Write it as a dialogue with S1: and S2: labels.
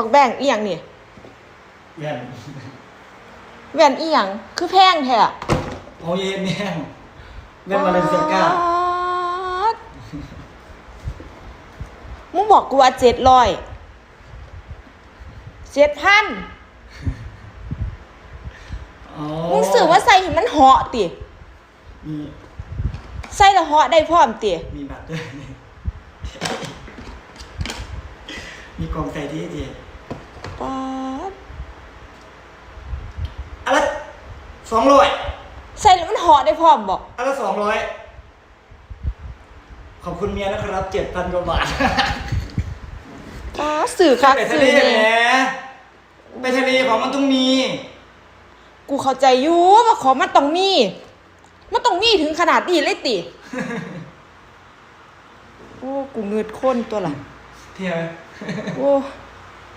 S1: ปักแบงอีหยังนี่
S2: แว่น
S1: แหวนอีหยังคือแพงแท้อะ
S2: โอ้ยแม่งแว่นมาเลเซียก้า
S1: ป๊ดมึงบอกกูว่าเจ็ดร้อยเจ็ดพัน
S2: อ๋อ
S1: มึงสื่อว่าใส่เห็นมันเหาะติ
S2: มี
S1: ใส่แล้วเหาะได้พร้อมติ
S2: มีบัตรด้วย มีกล่องใส่ที่เดีย
S1: ป๊าด
S2: อะไรสองร้อย
S1: ใส่แล้วมันเหาะได้พร้อมบอก
S2: อะไรสองร้อยขอบคุณเมียนะครับเจ็ดพันกว่าบาท
S1: ป๊าดสื่อคัก
S2: ไปทะ
S1: สื่อ
S2: เล
S1: เนี่
S2: แหม
S1: ย
S2: ไปทะเลของมันต้องมี
S1: กูเข้าใจอยู่ว่าของมันต้องมี มันต้องมีถึงขนาดนี้เลยติ โอ้ กูเงืดข้นตัวละ
S2: Yeah.